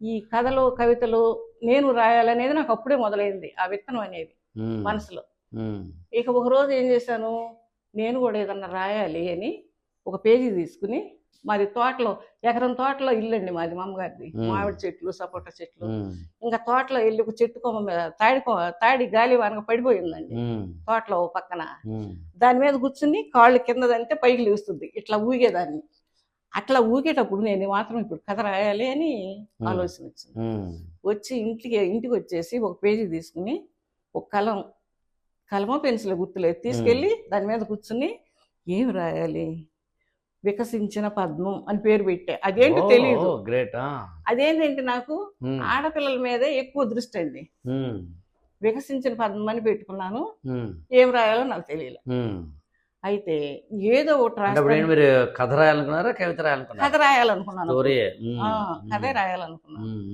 ఈ కథలు కవితలు నేను రాయాలనేది నాకు అప్పుడే మొదలైంది ఆ విత్తనం అనేది మనసులో. ఇక ఒక రోజు ఏం చేశాను నేను కూడా ఏదన్నా రాయాలి అని ఒక పేజీ తీసుకుని మాది తోటలో ఎకరం తోటలో ఇల్లండి మాది మా అమ్మగారిది మ్మ్. మామిడి చెట్లు సపోటా చెట్లు. ఇంకా తోటలో వెళ్ళి ఒక చెట్టు కొమ్మ మీద తాడి తాడి గాలి వానక పడిపోయిందండి. తోటలో పక్కన. దాని మీద కూర్చుని కాళ్ళు కిందదంటే పైకి లేస్తుంది ఇట్లా ఊగేదాన్ని. అట్లా ఊగేటప్పుడు నేను మాత్రం ఇప్పుడు కథ రాయాలి అని ఆలోచన వచ్చింది. వచ్చి ఇంటికి ఇంటికి వచ్చేసి ఒక పేజీ తీసుకుని ఒక కలం కలమో పెన్సిల్ గుర్తులేదు. తీసుకెళ్ళి దాని మీద కూర్చుని ఏం రాయాలి? వికసించిన పద్మం అని పేరు పెట్టా. అదేంటి తెలియదు అదేంటంటే నాకు ఆడపిల్లల మీదే ఎక్కువ దృష్టి అండి. వికసించిన పద్మం అని పెట్టుకున్నాను. ఏం రాయాలో నాకు తెలియలే. అయితే ఏదో ఒకటి మీరు కథ రాయాలనుకున్నారా కవిత రాయాలనుకున్నారా? కథ రాయాలనుకున్నాను. కథే రాయాలనుకున్నాను.